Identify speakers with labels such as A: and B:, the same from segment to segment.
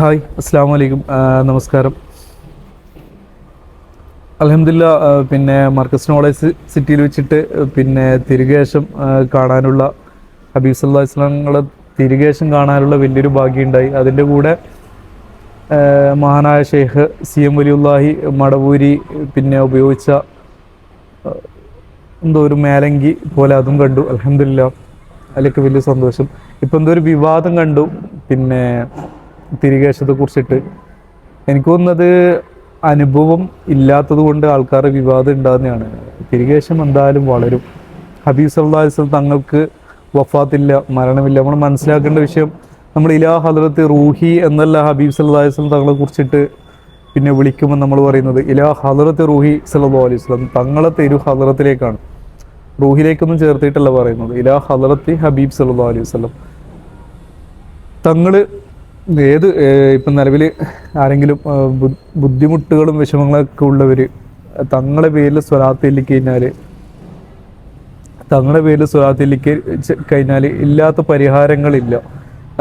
A: Hi അസ്സാം വലൈക്കും നമസ്കാരം. അലഹമില്ല പിന്നെ മർക്കസ് നോളേജ് സിറ്റിയിൽ വെച്ചിട്ട് പിന്നെ തിരികേശം കാണാനുള്ള ഹബീബ് സല്ലാ ഇസ്ലാങ്ങളെ തിരികേശം കാണാനുള്ള വലിയൊരു ഭാഗ്യമുണ്ടായി. അതിന്റെ കൂടെ മഹാനായ ഷെയ്ഖ് സി എം വലിയുല്ലാഹി മടവൂരി പിന്നെ ഉപയോഗിച്ച എന്തോ ഒരു മേലങ്കി പോലെ അതും കണ്ടു. അലഹമില്ല അതിലൊക്കെ വലിയ സന്തോഷം. ഇപ്പം എന്തോ ഒരു വിവാദം കണ്ടു. പിന്നെ തിരികേശത്തെ കുറിച്ചിട്ട്. എനിക്ക് തോന്നുന്നത് അനുഭവം ഇല്ലാത്തത് കൊണ്ട് ആൾക്കാർ വിവാദം ഉണ്ടാകുന്നതാണ് തിരികേശം എന്തായാലും വളരും. ഹബീബ് സല്ലാസ്ലം തങ്ങൾക്ക് വഫാത്തില്ല മരണമില്ല. നമ്മൾ മനസ്സിലാക്കേണ്ട വിഷയം നമ്മൾ ഇലാ ഹദ്രത്ത് റൂഹി എന്നല്ല ഹബീബ് സല്ലാസ്ലം തങ്ങളെ കുറിച്ചിട്ട് പിന്നെ വിളിക്കുമ്പോൾ നമ്മൾ പറയുന്നത് ഇലാ ഹദ്രത്ത് റൂഹി സല്ലാ അലൈഹി സ്വലം തങ്ങളെ തെരു ഹദ്രത്തിലേക്കാണ്. റൂഹിലേക്കൊന്നും ചേർത്തിട്ടല്ല പറയുന്നത്. ഇലാ ഹദ്രത്ത് ഹബീബ് സല്ലാ അലൈഹി വസ്ലം തങ്ങൾ ഏത് ഇപ്പം നിലവിൽ ആരെങ്കിലും ബുദ്ധിമുട്ടുകളും വിഷമങ്ങളൊക്കെ ഉള്ളവർ തങ്ങളുടെ പേരിൽ സ്വലാത്തില്ലി കഴിഞ്ഞാൽ തങ്ങളുടെ പേരിൽ സ്വലാത്തില്ലിക്ക് കഴിഞ്ഞാൽ ഇല്ലാത്ത പരിഹാരങ്ങളില്ല.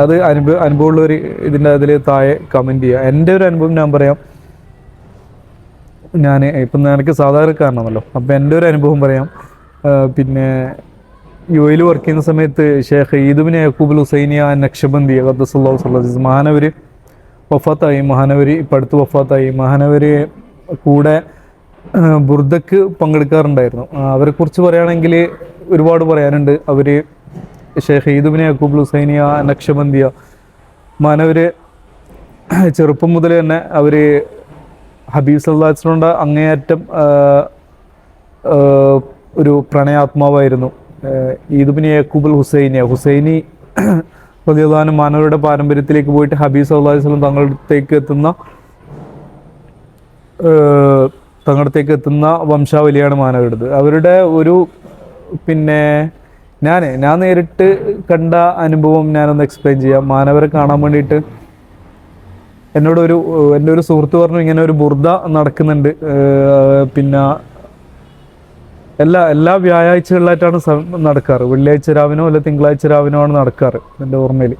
A: അത് അനുഭവ അനുഭവമുള്ളവർ ഇതിന്റെ അതിൽ താഴെ കമന്റ് ചെയ്യുക. എന്റെ ഒരു അനുഭവം ഞാൻ പറയാം. ഞാൻ ഇപ്പം എനിക്ക് സാധാരണക്കാരനാണല്ലോ. അപ്പം എന്റെ ഒരു അനുഭവം പറയാം. പിന്നെ യു എയിൽ വർക്ക് ചെയ്യുന്ന സമയത്ത് ഷേഖ് ഈദുബിൻ യക്കൂബുൽ ഹുസൈനിയ നക്ഷബന്തി ഖദ്ദസുല്ലാഹു സല്ലാസ് മഹാനവർ വഫാത്തായി. മഹാനവർ ഇപ്പം അടുത്ത് വഫാത്തായി. മഹാനവർ കൂടെ ബുർദക്ക് പങ്കെടുക്കാറുണ്ടായിരുന്നു. അവരെക്കുറിച്ച് പറയുകയാണെങ്കിൽ ഒരുപാട് പറയാനുണ്ട്. അവർ ഷേഖ് ഈദുബിൻ യക്കൂബുൽ ഹുസൈനിയ നക്ഷബന്ദിയ മഹാനവർ ചെറുപ്പം മുതൽ തന്നെ അവർ ഹബീബ് സല്ലാസിനോട് അങ്ങേയറ്റം ഒരു പ്രണയാത്മാവായിരുന്നു. ഈദുബിന് യക്കൂബുൽ ഹുസൈനിയ ഹുസൈനി പ്രതിദാനം മാനവരുടെ പാരമ്പര്യത്തിലേക്ക് പോയിട്ട് ഹബീബ് സല്ലാഹു വസ്ലം തങ്ങളടുത്തേക്ക് എത്തുന്ന തങ്ങളടുത്തേക്ക് എത്തുന്ന വംശാവലിയാണ് മാനവരുടേത്. അവരുടെ ഒരു പിന്നെ ഞാൻ ഞാൻ നേരിട്ട് കണ്ട അനുഭവം ഞാനൊന്ന് എക്സ്പ്ലെയിൻ ചെയ്യാം. മാനവരെ കാണാൻ വേണ്ടിയിട്ട് എന്നോടൊരു എന്റെ ഒരു സുഹൃത്ത് പറഞ്ഞു ഇങ്ങനെ ഒരു ബുർദ നടക്കുന്നുണ്ട്. പിന്നെ എല്ലാ എല്ലാ വ്യാഴാഴ്ചകളിലായിട്ടാണ് നടക്കാറ്. വെള്ളിയാഴ്ച രാവിനോ അല്ല തിങ്കളാഴ്ച രാവിനോ ആണ് നടക്കാറ് എന്റെ ഓർമ്മയിൽ.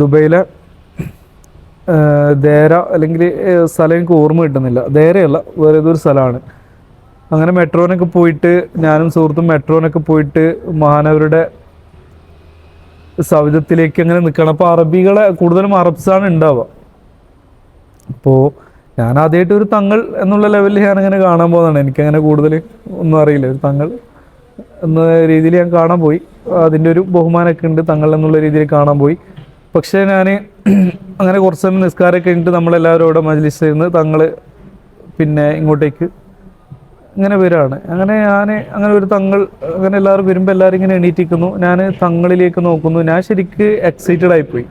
A: ദുബൈയിലെ ദേര അല്ലെങ്കിൽ സ്ഥലം എനിക്ക് ഓർമ്മ കിട്ടുന്നില്ല. ദേരയല്ല വേറെ ഏതൊരു സ്ഥലമാണ്. അങ്ങനെ മെട്രോനൊക്കെ പോയിട്ട് ഞാനും സുഹൃത്തും മെട്രോനൊക്കെ പോയിട്ട് മഹാനവരുടെ സവിധത്തിലേക്ക് അങ്ങനെ നിൽക്കണം അപ്പോൾ അറബികളെ കൂടുതലും അറബ്സാണ് ഉണ്ടാവുക. അപ്പോൾ ഞാൻ ആദ്യമായിട്ട് ഒരു തങ്ങൾ എന്നുള്ള ലെവലിൽ ഞാൻ അങ്ങനെ കാണാൻ പോകുന്നതാണ് എനിക്കങ്ങനെ കൂടുതൽ ഒന്നും അറിയില്ല. ഒരു തങ്ങൾ എന്ന രീതിയിൽ ഞാൻ കാണാൻ പോയി. അതിന്റെ ഒരു ബഹുമാനമൊക്കെ ഉണ്ട് തങ്ങൾ എന്നുള്ള രീതിയിൽ കാണാൻ പോയി. പക്ഷേ ഞാൻ അങ്ങനെ കുറച്ച് സമയം നിസ്കാരമൊക്കെ കഴിഞ്ഞിട്ട് നമ്മളെല്ലാവരും അവിടെ മജ്ലിസിൽ നിന്ന് തങ്ങൾ പിന്നെ ഇങ്ങോട്ടേക്ക് ഇങ്ങനെ വരാണ്. അങ്ങനെ ഞാൻ അങ്ങനെ ഒരു തങ്ങൾ അങ്ങനെ എല്ലാവരും വരുമ്പോൾ എല്ലാവരും ഇങ്ങനെ എണീറ്റിക്കുന്നു ഞാൻ തങ്ങളിലേക്ക് നോക്കുന്നു. ഞാൻ ശരിക്ക് എക്സൈറ്റഡ് ആയിപ്പോയി.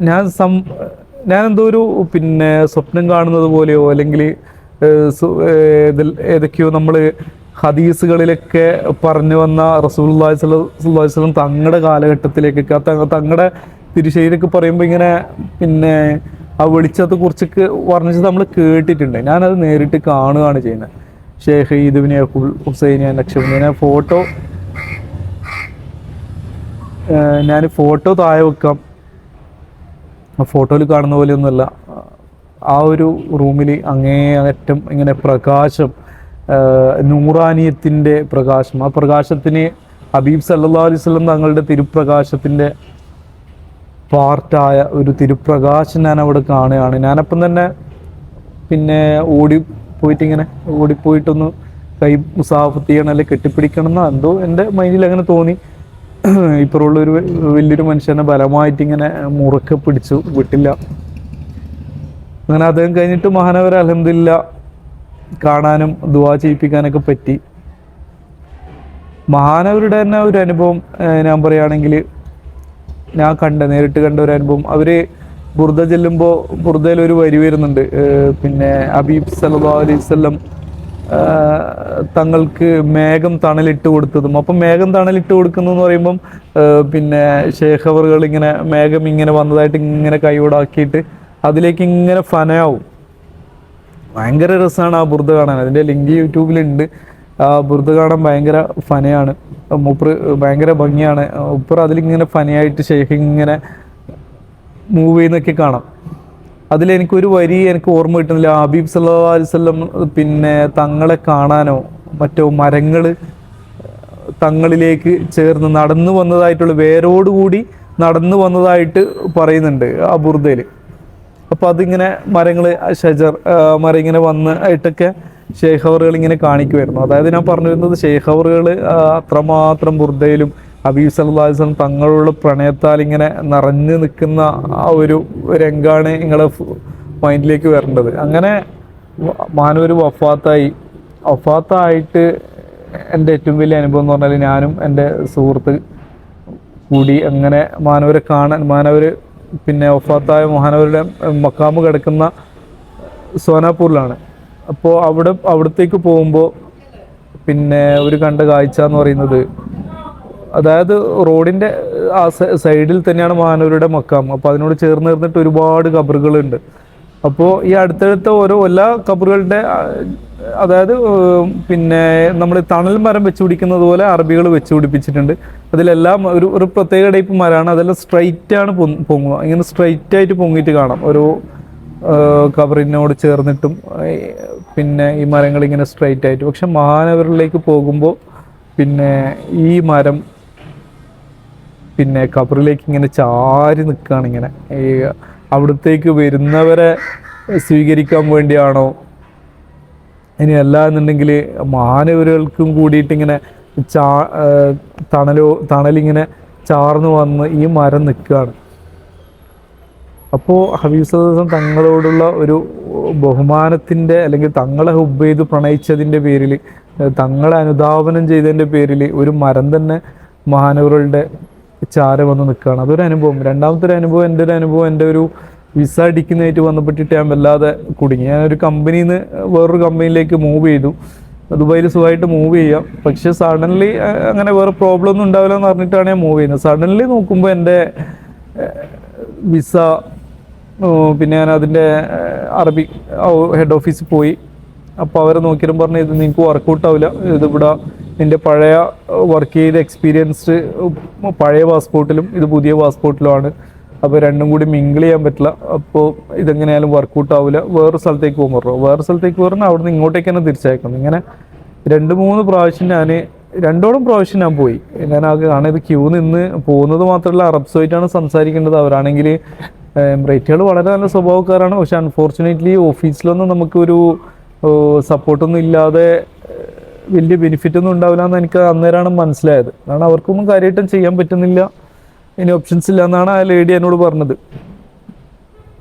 A: ഞാൻ സം ഞാൻ എന്തോ ഒരു പിന്നെ സ്വപ്നം കാണുന്നത് പോലെയോ അല്ലെങ്കിൽ ഇതിൽ ഏതൊക്കെയോ നമ്മൾ ഹദീസുകളിലൊക്കെ പറഞ്ഞു വന്ന റസൂലുള്ളാഹി അള്ളാഹി അലൈഹി തങ്ങളുടെ കാലഘട്ടത്തിലേക്കൊക്കെ തങ്ങളുടെ തിരുശൈലിയൊക്കെ പറയുമ്പോൾ ഇങ്ങനെ പിന്നെ ആ വെളിച്ചത്തെ കുറിച്ചൊക്കെ വർണിച്ച് നമ്മൾ കേട്ടിട്ടുണ്ട്. ഞാനത് നേരിട്ട് കാണുകയാണ് ചെയ്യുന്നത്. ഷേഖ് ഈദുബിനെ ഹുസൈനിയ നക്ഷബിനെ ഞാൻ ഫോട്ടോ ഞാൻ ഫോട്ടോ താഴെ വെക്കാം. ഫോട്ടോയിൽ കാണുന്ന പോലെയൊന്നുമല്ല. ആ ഒരു റൂമിൽ അങ്ങേ അറ്റം ഇങ്ങനെ പ്രകാശം നൂറാനിയത്തിന്റെ പ്രകാശം. ആ പ്രകാശത്തിന് ഹബീബ് സല്ലാ അലൈഹി സ്വലം തങ്ങളുടെ തിരുപ്രകാശത്തിന്റെ പാർട്ടായ ഒരു തിരുപ്രകാശം ഞാൻ അവിടെ കാണുകയാണ്. ഞാനപ്പം തന്നെ പിന്നെ ഓടി പോയിട്ട് ഇങ്ങനെ ഓടിപ്പോയിട്ടൊന്ന് കൈ മുസാഫത്ത് ചെയ്യണം അല്ലെങ്കിൽ കെട്ടിപ്പിടിക്കണം എന്നോ എന്തോ എന്റെ മൈൻഡിൽ അങ്ങനെ തോന്നി. ഇപ്പുറമുള്ള ഒരു വലിയൊരു മനുഷ്യനെ ബലമായിട്ട് ഇങ്ങനെ മുറുക്കെ പിടിച്ചു വിട്ടില്ല. അങ്ങനെ അദ്ദേഹം കഴിഞ്ഞിട്ട് മഹാനവർ അലഹമില്ല കാണാനും ദുവാ ചെയ്യിപ്പിക്കാനൊക്കെ പറ്റി. മഹാനവരുടെ തന്നെ ഒരു അനുഭവം ഞാൻ പറയുകയാണെങ്കിൽ ഞാൻ കണ്ട നേരിട്ട് കണ്ട ഒരു അനുഭവം. അവർ ബുർദ ചെല്ലുമ്പോൾ ബുർദയിൽ ഒരു വരി വരുന്നുണ്ട് പിന്നെ അബീബ് സല്ലാ അലൈവല്ലം തങ്ങൾക്ക് മേഘം തണലിട്ട് കൊടുത്തതും. അപ്പം മേഘം തണലിട്ട് കൊടുക്കുന്നു എന്ന് പറയുമ്പം പിന്നെ ശേഖവറുകൾ ഇങ്ങനെ മേഘം ഇങ്ങനെ വന്നതായിട്ട് ഇങ്ങനെ കൈയോടാക്കിയിട്ട് അതിലേക്ക് ഇങ്ങനെ ഫനയാവും. ഭയങ്കര രസമാണ് ആ ബുർദ കാണാൻ. അതിന്റെ ലിങ്ക് യൂട്യൂബിലുണ്ട്. ആ ബുർദ കാണാൻ ഭയങ്കര ഫനയാണ്. മൂപ്പർ ഭയങ്കര ഭംഗിയാണ്. മൂപ്പർ അതിലിങ്ങനെ ഫനയായിട്ട് ഷെയ്ഖ് ഇങ്ങനെ മൂവ് ചെയ്യുന്നൊക്കെ കാണാം. അതിലെനിക്കൊരു വരി എനിക്ക് ഓർമ്മ കിട്ടുന്നില്ല. ഹബീബ് സല്ലാ അലിസ്വല്ലം പിന്നെ തങ്ങളെ കാണാനോ മറ്റോ മരങ്ങൾ തങ്ങളിലേക്ക് ചേർന്ന് നടന്നു വന്നതായിട്ടുള്ള വേരോടുകൂടി നടന്നു വന്നതായിട്ട് പറയുന്നുണ്ട് ആ ബുർദയിൽ അപ്പോൾ അതിങ്ങനെ മരങ്ങൾ ഷജർ മരം ഇങ്ങനെ വന്ന് ആയിട്ടൊക്കെ ഷേഖവറുകൾ ഇങ്ങനെ കാണിക്കുമായിരുന്നു അതായത് ഞാൻ പറഞ്ഞു വരുന്നത് ഷേഖവറുകൾ അത്രമാത്രം ബുർദയിലും ഹബീബ് സല്ലാസ്ലം തങ്ങളുള്ള പ്രണയത്താൽ ഇങ്ങനെ നിറഞ്ഞു നിൽക്കുന്ന ആ ഒരു രംഗാണ് നിങ്ങളെ മൈൻഡിലേക്ക് വരേണ്ടത്. അങ്ങനെ മാനൂർ വഫാത്തായി. വഫാത്തായിട്ട് എന്റെ ഏറ്റവും വലിയ അനുഭവം എന്ന് പറഞ്ഞാൽ ഞാനും എന്റെ സുഹൃത്ത് കൂടി അങ്ങനെ മാനവരെ കാണാൻ മാനവർ പിന്നെ ഒഫാത്തായ മഹാനവരുടെ മക്കാമ് കിടക്കുന്ന സോനാപൂരിലാണ്. അപ്പോൾ അവിടെ അവിടത്തേക്ക് പോകുമ്പോൾ പിന്നെ ഒരു കണ്ട കാഴ്ച എന്ന് പറയുന്നത് അതായത് റോഡിന്റെ ആ സൈഡിൽ തന്നെയാണ് മാനൂരുടെ മക്കാം. അപ്പോൾ അതിനോട് ചേർന്ന് നിർന്നിട്ട് ഒരുപാട് കബറുകളുണ്ട്. അപ്പോൾ ഈ അടുത്തടുത്ത ഓരോ എല്ലാ കബറുകളുടെ അതായത് പിന്നെ നമ്മൾ തണൽ മരം വെച്ച് പിടിക്കുന്നത് പോലെ അറബികൾ വെച്ച് പിടിപ്പിച്ചിട്ടുണ്ട്. അതിലെല്ലാം ഒരു ഒരു പ്രത്യേക ടൈപ്പ് മരമാണ് അതെല്ലാം സ്ട്രൈറ്റാണ് പൊങ്ങുക. ഇങ്ങനെ സ്ട്രൈറ്റ് ആയിട്ട് പൊങ്ങിയിട്ട് കാണാം. ഒരു കവറിനോട് ചേർന്നിട്ടും പിന്നെ ഈ മരങ്ങൾ ഇങ്ങനെ സ്ട്രൈറ്റ് ആയിട്ട്. പക്ഷെ മഹാനഗറിലേക്ക് പോകുമ്പോൾ പിന്നെ ഈ മരം പിന്നെ ഖബറിലേക്ക് ഇങ്ങനെ ചാരി നിൽക്കുകയാണ് ഇങ്ങനെ. ഈ അവിടത്തേക്ക് വരുന്നവരെ സ്വീകരിക്കാൻ വേണ്ടിയാണോ? ഇനി അല്ല എന്നുണ്ടെങ്കിൽ മാനവരുകൾക്കും കൂടിയിട്ട് ഇങ്ങനെ ചാ തണലോ തണലിങ്ങനെ ചാർന്നു വന്ന് ഈ മരം നിൽക്കുകയാണ് അപ്പോൾ ഹബീബ് തങ്ങളോടുള്ള ഒരു ബഹുമാനത്തിന്റെ അല്ലെങ്കിൽ തങ്ങളെ ഹുബ് ചെയ്ത് പ്രണയിച്ചതിന്റെ പേരിൽ തങ്ങളെ അനുധാവനം ചെയ്തതിന്റെ പേരിൽ ഒരു മരം തന്നെ മഹാനവറുകളുടെ ചാര വന്ന് നിൽക്കുകയാണ്. അതൊരു അനുഭവം. രണ്ടാമത്തെ ഒരു അനുഭവം എന്റെ ഒരു അനുഭവം എന്റെ ഒരു വിസ അടിക്കുന്നതായിട്ട് ബന്ധപ്പെട്ടിട്ട് ഞാൻ വല്ലാതെ കുടുങ്ങി. ഞാൻ ഒരു കമ്പനിയിൽ നിന്ന് വേറൊരു കമ്പനിയിലേക്ക് മൂവ് ചെയ്തു. ദുബായിൽ സുഖമായിട്ട് മൂവ് ചെയ്യാം. പക്ഷെ സഡൻലി അങ്ങനെ വേറെ പ്രോബ്ലം ഒന്നും ഉണ്ടാവില്ല എന്ന് പറഞ്ഞിട്ടാണ് ഞാൻ മൂവ് ചെയ്യുന്നത്. സഡൻലി നോക്കുമ്പോൾ എന്റെ വിസ പിന്നെ ഞാൻ അതിന്റെ അറബി ഹെഡ് ഓഫീസിൽ പോയി. അപ്പോൾ അവരെ നോക്കിയിട്ടും പറഞ്ഞു ഇത് നിങ്ങൾക്ക് വർക്കൗട്ട് ആവില്ല. ഇതിവിടെ നിന്റെ പഴയ വർക്ക് ചെയ്ത എക്സ്പീരിയൻസ് പഴയ പാസ്പോർട്ടിലും ഇത് പുതിയ പാസ്പോർട്ടിലുമാണ് അപ്പോൾ രണ്ടും കൂടി മിങ്കിൾ ചെയ്യാൻ പറ്റില്ല. അപ്പോൾ ഇതെങ്ങനെയായാലും വർക്കൗട്ട് ആവില്ല വേറൊരു സ്ഥലത്തേക്ക് പോകുമ്പോൾ പറഞ്ഞു. വേറെ സ്ഥലത്തേക്ക് പറഞ്ഞാൽ അവിടുന്ന് ഇങ്ങോട്ടേക്ക് തന്നെ തിരിച്ചയക്കണം. ഇങ്ങനെ രണ്ട് മൂന്ന് പ്രാവശ്യം ഞാൻ രണ്ടോളം പ്രാവശ്യം ഞാൻ പോയി. ഞാൻ ആകെ ഇത് ക്യൂ നിന്ന് പോകുന്നത് മാത്രമല്ല അറബ്സുമായിട്ടാണ് സംസാരിക്കേണ്ടത്. അവരാണെങ്കിൽ റേറ്റുകൾ വളരെ നല്ല സ്വഭാവക്കാരാണ്. പക്ഷെ അൺഫോർച്ചുനേറ്റ്ലി ഓഫീസിലൊന്നും നമുക്കൊരു സപ്പോർട്ടൊന്നും ഇല്ലാതെ വലിയ ബെനിഫിറ്റ് ഒന്നും ഉണ്ടാവില്ല എന്ന് എനിക്ക് അന്നേരമാണ് മനസ്സിലായത്. കാരണം അവർക്കൊന്നും കാര്യമായിട്ടും ചെയ്യാൻ പറ്റുന്നില്ല. ഇനി ഓപ്ഷൻസ് ഇല്ല എന്നാണ് ആ ലേഡി എന്നോട് പറഞ്ഞത്.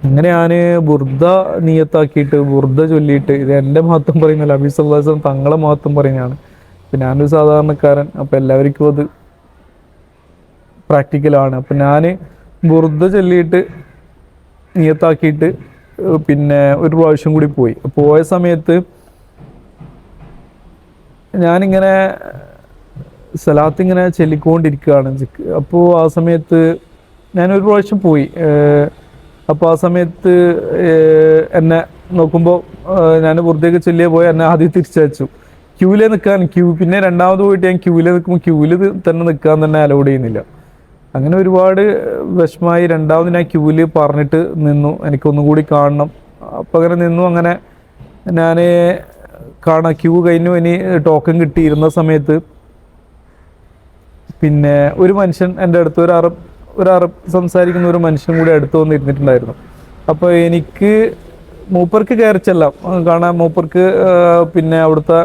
A: അങ്ങനെ ഞാൻ ബുർദ നിയത്താക്കിയിട്ട് ബുർദ ചൊല്ലിയിട്ട് ഇത് എന്റെ മഹത്വം പറയുന്നില്ല അബി സല്ലാസം തങ്ങളെ മഹത്വം പറയുന്നതാണ്. അപ്പം ഞാനൊരു സാധാരണക്കാരൻ അപ്പം എല്ലാവർക്കും അത് പ്രാക്ടിക്കലാണ് അപ്പം ഞാൻ ബുർദ ചൊല്ലിയിട്ട് നിയത്താക്കിയിട്ട് പിന്നെ ഒരു പ്രാവശ്യം കൂടി പോയി. പോയ സമയത്ത് ഞാനിങ്ങനെ സലാത്ത് ഇങ്ങനെ ചെല്ലിക്കൊണ്ടിരിക്കുകയാണ്. അപ്പോൾ ആ സമയത്ത് ഞാനൊരു പ്രാവശ്യം പോയി. അപ്പോൾ ആ സമയത്ത് എന്നെ നോക്കുമ്പോൾ ഞാൻ പുറത്തേക്ക് ചെല്ലിയ പോയി എന്നെ ആദ്യം തിരിച്ചയച്ചു. ക്യൂവിലേ നിൽക്കാൻ ക്യൂ പിന്നെ രണ്ടാമത് പോയിട്ട് ഞാൻ ക്യൂവിലേ നിൽക്കുമ്പോൾ ക്യൂവിൽ തന്നെ നിൽക്കാൻ തന്നെ അലോഡ് ചെയ്യുന്നില്ല. അങ്ങനെ ഒരുപാട് വിഷമമായി രണ്ടാമത് ഞാൻ ക്യൂവിൽ പറഞ്ഞിട്ട് നിന്നു. എനിക്കൊന്നും കൂടി കാണണം. അപ്പം അങ്ങനെ നിന്നു. അങ്ങനെ ഞാൻ കാണാം. ക്യൂ കഴിഞ്ഞു. ഇനി ടോക്കൺ കിട്ടിയിരുന്ന സമയത്ത് പിന്നെ ഒരു മനുഷ്യൻ എന്റെ അടുത്ത് ഒരു അറബ് ഒരു അറബ് സംസാരിക്കുന്ന ഒരു മനുഷ്യൻ കൂടി അടുത്ത് വന്നിരുന്നിട്ടുണ്ടായിരുന്നു. അപ്പോൾ എനിക്ക് മൂപ്പർക്ക് കയറിച്ചെല്ലാം കാണാൻ മൂപ്പർക്ക് പിന്നെ അവിടുത്തെ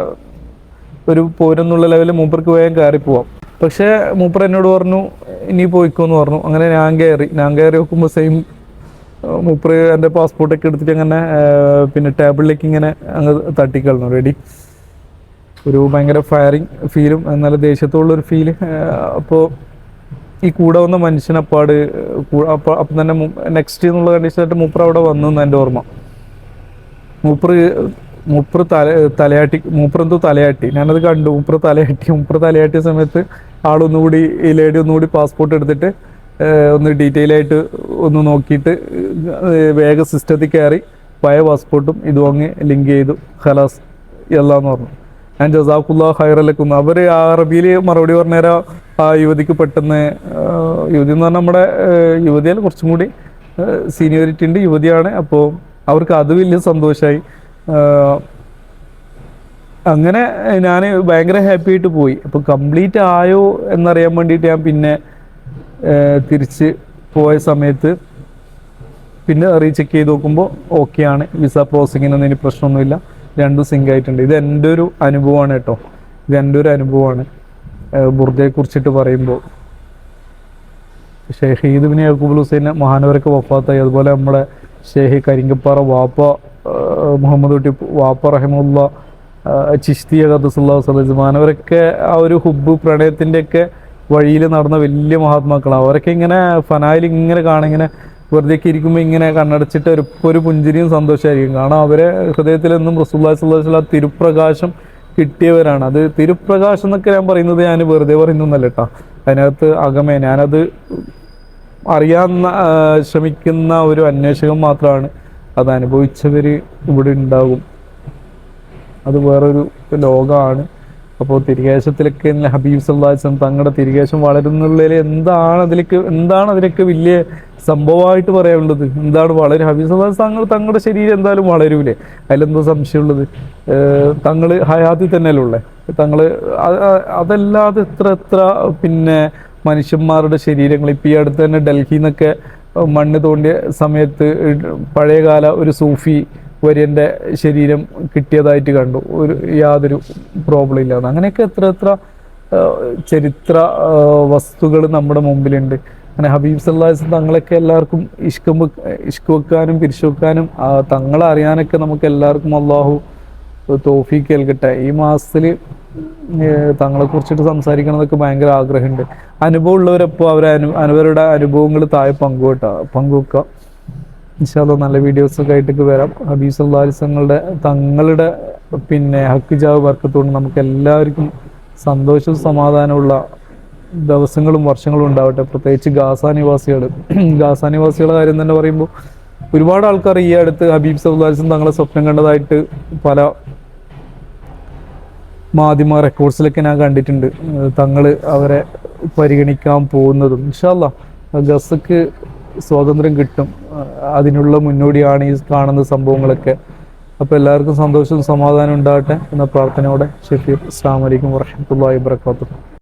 A: ഒരു പോരെന്നുള്ള ലെവലിൽ മൂപ്പർക്ക് വേഗം കയറി പോവാം. പക്ഷേ മൂപ്പർ എന്നോട് പറഞ്ഞു ഇനി പോയിക്കോന്ന് പറഞ്ഞു. അങ്ങനെ ഞാൻ കയറി. ഞാൻ കയറി നോക്കുമ്പോൾ സെയിം മൂപ്പർ എന്റെ പാസ്പോർട്ടൊക്കെ എടുത്തിട്ട് അങ്ങനെ പിന്നെ ടേബിളിലേക്ക് ഇങ്ങനെ അങ്ങ് തട്ടിക്കളഞ്ഞു. റെഡി ഒരു ഭയങ്കര ഫയറിങ് ഫീലും എന്നാൽ ദേഷ്യത്തോടുള്ളൊരു ഫീൽ അപ്പോൾ ഈ കൂടെ വന്ന മനുഷ്യനപ്പാട് അപ്പം അപ്പം തന്നെ നെക്സ്റ്റ് എന്നുള്ള കണ്ടീഷനായിട്ട് മൂപ്പർ അവിടെ വന്നു എന്ന് എന്റെ ഓർമ്മ. മൂപ്പർ മൂപ്പർ തല തലയാട്ടി മൂപ്പർ എന്തോ തലയാട്ടി. ഞാനത് കണ്ടു. മൂപ്പർ തലയാട്ടി. മൂപ്പർ തലയാട്ടിയ സമയത്ത് ആളൊന്നുകൂടി ഈ ലേഡി ഒന്നുകൂടി പാസ്പോർട്ട് എടുത്തിട്ട് ഒന്ന് ഡീറ്റെയിൽ ആയിട്ട് ഒന്ന് നോക്കിയിട്ട് വേഗം സിസ്റ്റത്തിൽ കയറി പഴയ പാസ്പോർട്ടും ഇതും അങ്ങ് ലിങ്ക് ചെയ്തു ഖലാസ് എല്ലാന്ന് പറഞ്ഞു. ഞാൻ ജസാഖുല്ല ഹൈറലക്കുന്നു അവർ അറബിയിൽ മറുപടി പറഞ്ഞേരാ ആ യുവതിക്ക് പെട്ടെന്ന് യുവതി എന്ന് പറഞ്ഞാൽ നമ്മുടെ യുവതിയിൽ കുറച്ചും കൂടി സീനിയോറിറ്റി ഉണ്ട് യുവതിയാണ്. അപ്പോൾ അവർക്ക് അത് വലിയ സന്തോഷമായി അങ്ങനെ ഞാൻ ഭയങ്കര ഹാപ്പി ആയിട്ട് പോയി. അപ്പോൾ കംപ്ലീറ്റ് ആയോ എന്നറിയാൻ വേണ്ടിയിട്ട് ഞാൻ പിന്നെ തിരിച്ച് പോയ സമയത്ത് പിന്നെ റീചെക്ക് ചെയ്ത് നോക്കുമ്പോൾ ഓക്കെയാണ് വിസ പ്രോസസ്സിങ്ങിനൊന്നും ഇനി പ്രശ്നമൊന്നുമില്ല. രണ്ടും സിങ്ക് ആയിട്ടുണ്ട്. ഇത് എന്റെ ഒരു അനുഭവമാണ് കേട്ടോ. ഇത് എന്റെ ഒരു അനുഭവമാണ് ബുർദയെ കുറിച്ചിട്ട് പറയുമ്പോൾ ഷെയ്ഖ് ഈദ് ബിൻ യാക്കൂബുൽ ഹുസൈൻ മഹാനവരൊക്കെ വഫാത്തായി. അതുപോലെ നമ്മുടെ ഷെയ്ഖ് കരിങ്കപ്പാറ വാപ്പ മുഹമ്മദ് കുട്ടി വാപ്പ റഹിമുള്ള ചിഷ്തിയ ഖദസുല്ലാ സലീസ് മഹാനവരൊക്കെ ആ ഒരു ഹുബ് പ്രണയത്തിന്റെയൊക്കെ വഴിയിൽ നടന്ന വലിയ മഹാത്മാക്കളാണ് അവരൊക്കെ ഇങ്ങനെ ഫനായിൽ ഇങ്ങനെ കാണിങ്ങനെ വെറുതെ ഒക്കെ ഇരിക്കുമ്പോൾ ഇങ്ങനെ കണ്ണടച്ചിട്ട് ഒരു ഒരു പുഞ്ചിരിയും സന്തോഷമായിരിക്കും കാരണം അവരെ ഹൃദയത്തിലെന്നും എന്നും റസൂല്ലാ തിരുപ്രകാശം കിട്ടിയവരാണ്. അത് തിരുപ്രകാശം എന്നൊക്കെ ഞാൻ പറയുന്നത് ഞാൻ വെറുതെ പറയുന്നൊന്നല്ല കേട്ടോ. അതിനകത്ത് അകമേ ഞാനത് അറിയാൻ ശ്രമിക്കുന്ന ഒരു അന്വേഷകൻ മാത്രമാണ് അത് അനുഭവിച്ചവർ ഇവിടെ ഉണ്ടാകും. അത് വേറൊരു ലോകമാണ് അപ്പോൾ തിരികേശത്തിലൊക്കെ ഹബീബ് സല്ലാസം തങ്ങളുടെ തിരികേശം വളരുന്നുള്ളതിൽ എന്താണ് അതിലേക്ക് എന്താണ് അതിലൊക്കെ വലിയ സംഭവമായിട്ട് പറയാനുള്ളത്? എന്താണ് വളരെ ഹബീബ് സല്ലാസ് തങ്ങൾ തങ്ങളുടെ ശരീരം എന്തായാലും വളരൂലേ? അതിലെന്തോ സംശയമുള്ളത്? തങ്ങൾ ഹയാത്തിൽ തന്നെയല്ലേ ഉള്ളേ? തങ്ങൾ അതല്ലാതെ എത്ര എത്ര പിന്നെ മനുഷ്യന്മാരുടെ ശരീരങ്ങൾ ഇപ്പം ഈ അടുത്ത് തന്നെ ഡൽഹിയിൽ നിന്നൊക്കെ മണ്ണ് തോണ്ടിയ സമയത്ത് പഴയകാല ഒരു സൂഫി വര്യന്റെ ശരീരം കിട്ടിയതായിട്ട് കണ്ടു. ഒരു യാതൊരു പ്രോബ്ലം ഇല്ലാതെ. അങ്ങനെയൊക്കെ എത്ര എത്ര ചരിത്ര വസ്തുക്കൾ നമ്മുടെ മുമ്പിലുണ്ട്. അങ്ങനെ ഹബീബ് സല്ലാസ് തങ്ങളൊക്കെ എല്ലാവർക്കും ഇഷ്കം ഇഷ്ക് വെക്കാനും പിരിച്ചു വെക്കാനും തങ്ങളെ അറിയാനൊക്കെ നമുക്ക് എല്ലാവർക്കും അള്ളാഹു തോഫീക്ക് കേൾക്കട്ടെ ഈ മാസത്തിൽ തങ്ങളെ കുറിച്ചിട്ട് സംസാരിക്കണമെന്നൊക്കെ ഭയങ്കര ആഗ്രഹമുണ്ട്. അനുഭവം ഉള്ളവരപ്പോൾ അവർ അനു അവരുടെ അനുഭവങ്ങൾ താഴെ പങ്കുവെട്ട പങ്കുവെക്കുക. ഇൻഷാല്ല നല്ല വീഡിയോസൊക്കെ ആയിട്ടൊക്കെ വരാം. ഹബീബ് അള്ളാഹിസങ്ങളുടെ തങ്ങളുടെ പിന്നെ ഹക്കിജാവ് വർക്കത്തുകൊണ്ട് നമുക്ക് എല്ലാവർക്കും സന്തോഷവും സമാധാനമുള്ള ദിവസങ്ങളും വർഷങ്ങളും ഉണ്ടാവട്ടെ. പ്രത്യേകിച്ച് ഗാസാനിവാസികൾ ഗാസാനിവാസികളുടെ ഗാസ നിവാസികളുടെ കാര്യം തന്നെ പറയുമ്പോൾ ഒരുപാട് ആൾക്കാർ ഈ അടുത്ത് ഹബീബ് സൗദാലിസും തങ്ങളെ സ്വപ്നം കണ്ടതായിട്ട് പല മാധ്യമ റെക്കോർഡ്സിലൊക്കെ ഞാൻ കണ്ടിട്ടുണ്ട്. തങ്ങൾ അവരെ പരിഗണിക്കാൻ പോകുന്നതും. ഇൻഷാല്ല ഗസക്ക് സ്വാതന്ത്ര്യം കിട്ടും. അതിനുള്ള മുന്നോടിയാണ് ഈ കാണുന്ന സംഭവങ്ങളൊക്കെ. അപ്പോൾ എല്ലാവർക്കും സന്തോഷവും സമാധാനം ഉണ്ടാകട്ടെ എന്ന പ്രാർത്ഥനയോടെ ഷെഫീർ അസ്സാം വലൈക്കും വർഹമത്തല്ലാ വാബർക്കാത്തു